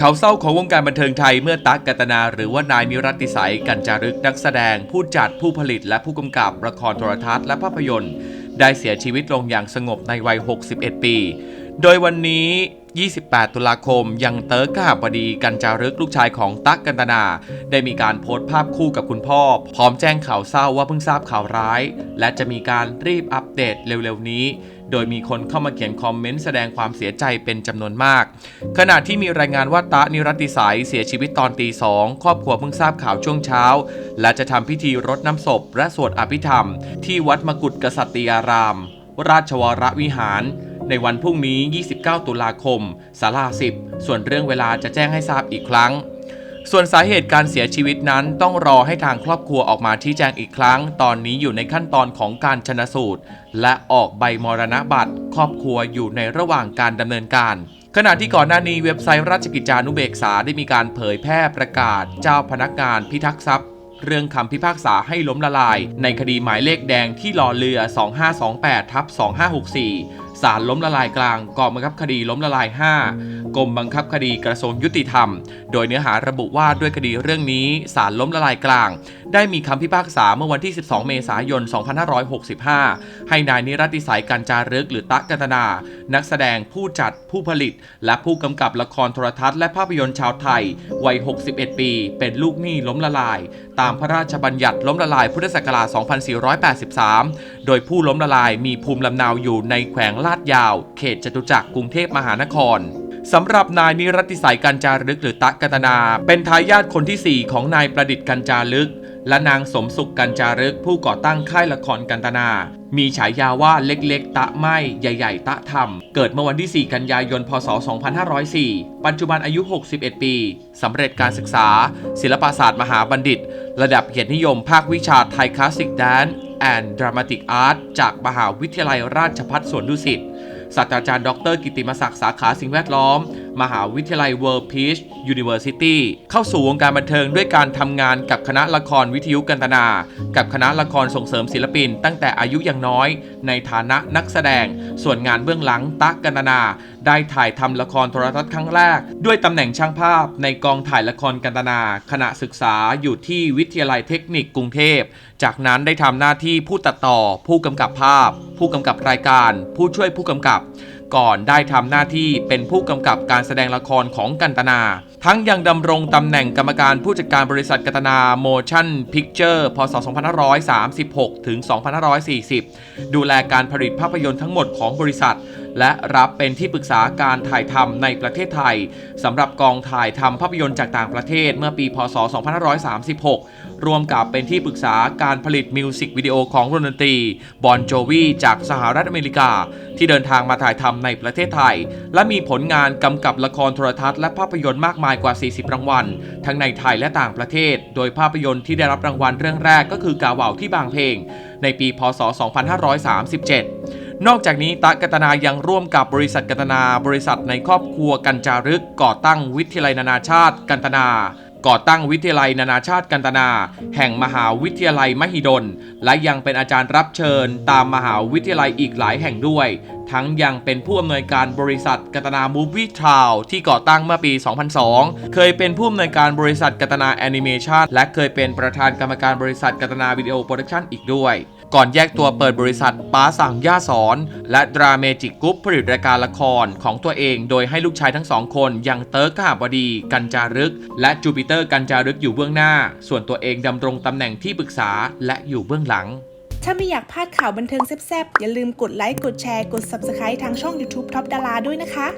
เขาเศร้าของวงการบันเทิงไทยเมื่อตั๊กกัตนา หรือว่านายนิรัติสัยกัญจารึกนักแสดง ผู้จัดผู้ผลิต และผู้กำกับละครโทรทัศน์และภาพยนตร์ ได้เสียชีวิตลงอย่างสงบในวัย 61 ปี โดยวันนี้ 28 ตุลาคม ยังเติร์กกหบดีกัญจารึกลูกชายของตั๊กกันตนา ได้มีการโพสต์ภาพคู่กับคุณพ่อ พร้อมแจ้งข่าวเศร้าว่าเพิ่งทราบข่าวร้าย และจะมีการรีบอัปเดตเร็วๆนี้ โดยมีคนเข้ามาเขียนคอมเมนต์แสดงความเสียใจเป็นจำนวนมาก ขณะที่มีรายงานว่าตะนิรัติสัยเสียชีวิตตอนตีสองครอบครัวเพิ่งทราบข่าวช่วงเช้า และจะทำพิธีรดน้ำศพ และสวดอภิธรรม ที่วัดมกุฏกษัตริยาราม ราชวรวิหารในวันพรุ่งนี้ 29 ตุลาคมศาลา10 ส่วนเรื่องเวลาจะแจ้งให้ทราบอีกครั้ง ส่วนสาเหตุการเสียชีวิตนั้นต้องรอให้ทางครอบครัวออกมาชี้แจงอีกครั้ง ตอนนี้อยู่ในขั้นตอนของการชนสูตร และออกใบมรณบัตร ครอบครัวอยู่ในระหว่างการดำเนินการขณะที่ก่อนหน้านี้เว็บไซต์ราชกิจจานุเบกษาได้มีการเผยแพร่ประกาศเจ้าพนักงานพิทักษ์ทรัพย์ เรื่องคำพิพากษาให้ล้มละลาย ในคดีหมายเลขแดงที่รอเรือ 2528ทับ2564 ศาลล้มละลายกลางกองบังคับคดีล้มละลาย 5กรมบังคับคดีกระทรวงยุติธรรม โดยเนื้อหาระบุว่าด้วยคดีเรื่องนี้ศาลล้มละลายกลาง ได้มีคำพิพากษาเมื่อวันที่ 12 เมษายน 2565 ให้นายนิรัตติสัยการจารึกหรือตั๊กกันตนา นักแสดงผู้จัดผู้ผลิต และผู้กำกับละครโทรทัศน์และภาพยนตร์ชาวไทย วัย 61 ปี เป็นลูกหนี้ล้มละลาย ตามพระราชบัญญัติล้มละลายพุทธศักราช 2483 โดยผู้ล้มละลายมีภูมิลำเนาอยู่ในแขวงลาดยาว เขตจตุจักรกรุงเทพมหานครสำหรับนายนิรัติสัยกัญจารึกหรือตั๊กกันตนา เป็นทายาทคนที่ 4 ของนายประดิษฐ์กัญจารึก และนางสมสุขกัญจารึกผู้ก่อตั้งค่ายละครกันตนา มีฉายาว่าเล็กๆ ตะไม่ใหญ่ ๆ ตะทำเกิดเมื่อวันที่ 4 กันยายน พศ 2504 ปัจจุบันอายุ 61 ปีสำเร็จการศึกษา ศิลปศาสตร์มหาบัณฑิต ระดับเกียรตินิยมภาควิชาไทยคลาสสิกแดน ซ์แอนด์ดรามาติกอาร์ตจากมหาวิทยาลัยราชภัฏสวนดุสิตศาสตราจารย์ดร กิติมศักดิ์สาขาสิ่งแวดล้อม มหาวิทยาลัย World Peace University เข้าสู่วงการบันเทิงด้วยการทำงานกับคณะละครวิทยุกันตนา กับคณะละครส่งเสริมศิลปิน ตั้งแต่อายุยังน้อย ในฐานะนักแสดง ส่วนงานเบื้องหลังตักกันตนา ได้ถ่ายทำละครโทรทัศน์ครั้งแรก ด้วยตำแหน่งช่างภาพ ในกองถ่ายละครกันตนา ขณะศึกษาอยู่ที่วิทยาลัยเทคนิคกรุงเทพ จากนั้นได้ทำหน้าที่ผู้ตัดต่อ ผู้กำกับภาพ ผู้กำกับรายการ ผู้ช่วยผู้กำกับ ก่อนได้ทำหน้าที่เป็นผู้กำกับการแสดงละครของกันตนา ทั้งยังดำรงตำแหน่งกรรมการผู้จัดการบริษัทกันตนา Motion Picture พศ 2536 ถึง 2540 ดูแลการผลิตภาพยนตร์ทั้งหมดของบริษัท และรับเป็นที่ปรึกษาการถ่ายทำในประเทศไทยสำหรับกองถ่ายทำภาพยนตร์จากต่างประเทศเมื่อปี พศ 2536 รวมกับเป็นที่ปรึกษาการผลิตมิวสิกวิดีโอของวงดนตรี บอนโจวีจากสหรัฐอเมริกา ที่เดินทางมาถ่ายทำในประเทศไทย และมีผลงานกำกับละครโทรทัศน์และภาพยนตร์มากมายกว่า 40 รางวัล ทั้งในไทยและต่างประเทศ โดยภาพยนตร์ที่ได้รับรางวัลเรื่องแรกก็คือกาเว่าที่บางเพลง ในปี พศ 2537 นอกจากนี้ตะกัตนายังร่วมกับบริษัทกัตนา บริษัทในครอบครัวกันจารึก ก่อตั้งวิทยาลัยนานาชาติ กันตนา ก่อตั้งวิทยาลัยนานาชาติกันตนา แห่งมหาวิทยาลัยมหิดล และยังเป็นอาจารย์รับเชิญ ตามมหาวิทยาลัยอีกหลายแห่งด้วย ทั้งยังเป็นผู้อำนวยการบริษัทกัตนามูฟวี่ทาวที่ก่อตั้งเมื่อปี 2002 เคยเป็นผู้อำนวยการบริษัทกัตนาแอนิเมชันและเคยเป็นประธานกรรมการบริษัทกัตนาวิดีโอโปรดักชันอีกด้วยก่อนแยกตัวเปิดบริษัทป้าสั่งย่าสอน และดราเมจิกกรุ๊ปผลิตรายการละครของตัวเอง โดยให้ลูกชายทั้งสองคนยังเติร์กขหบดี กันจารึก และจูปิเตอร์กันจารึกอยู่เบื้องหน้า ส่วนตัวเองดำรงตำแหน่งที่ปรึกษาและอยู่เบื้องหลัง ถ้าไม่อยากพลาดข่าวบันเทิงแซ่บๆ อย่าลืมกดไลค์ กดแชร์ กด Subscribe ทางช่อง YouTube Top ดาราด้วยนะคะ